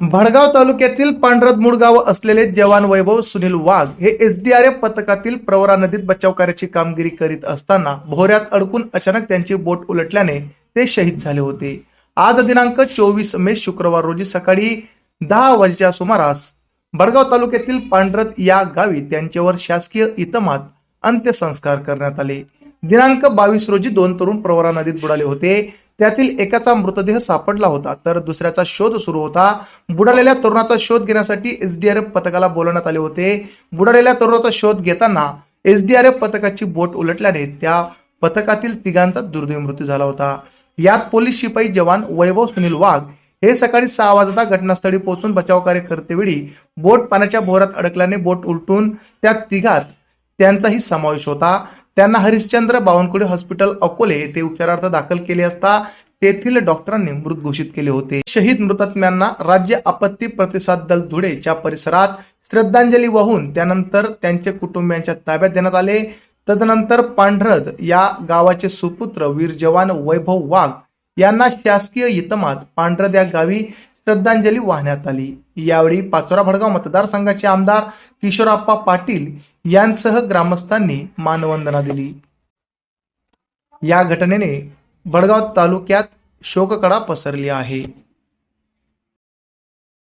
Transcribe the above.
भडगाव तालुक्यातील पांढरद मुडगाव असलेले जवान वैभव सुनील वाघ हे एसडीआरएफ पथकातील प्रवरा नदीत बचाव कार्याची कामगिरी करीत असताना भोऱ्यात अडकून अचानक त्यांची बोट उलटल्याने ते शहीद झाले होते. आज दिनांक चोवीस मे शुक्रवार रोजी सकाळी दहा वाजेच्या सुमारास भडगाव तालुक्यातील पांढरद या गावी त्यांच्यावर शासकीय इतमात अंत्यसंस्कार करण्यात आले. दिनांक बावीस रोजी दोन तरुण प्रवरा नदीत बुडाले होते. त्यातील एकाचा मृतदेह सापडला होता तर दुसऱ्याचा शोध सुरू होता. बुडालेल्या तरुणाचा शोध घेण्यासाठी एसडीआरएफ पथकाला बोलवण्यात आले होते. बुडालेल्या तरुणाचा शोध घेताना एसडीआरएफ पथकाची बोट उलटल्याने त्या पथकातील तिघांचा दुर्दैव मृत्यू झाला होता. यात पोलीस शिपाई जवान वैभव सुनील वाघ हे सकाळी सहा वाजता घटनास्थळी पोहोचून बचाव कार्य करतेवेळी बोट पाण्याच्या भोवरात अडकल्याने बोट उलटून त्या तिघात त्यांचाही समावेश होता. त्यांना हरिश्चंद्र बावनकुळे हॉस्पिटल अकोले येथे उपचारार्थ दाखल केले असता तेथील डॉक्टरांनी मृत घोषित केले होते. शहीद मृतात्म्यांना राज्य आपत्ती प्रतिसाद दल धुळेच्या परिसरात श्रद्धांजली वाहून त्यानंतर त्यांचे कुटुंबियांच्या ताब्यात देण्यात आले. तदनंतर पांढरद या गावाचे सुपुत्र वीर जवान वैभव वाघ यांना शासकीय इतमात पांढरद या गावी श्रद्धांजली वाहण्यात आली. यावेळी पाचोरा भडगाव मतदारसंघाचे आमदार किशोराप्पा पाटील यांसह ग्रामस्थांनी मानवंदना दिली. या घटनेने भडगाव तालुक्यात शोककडा पसरली आहे.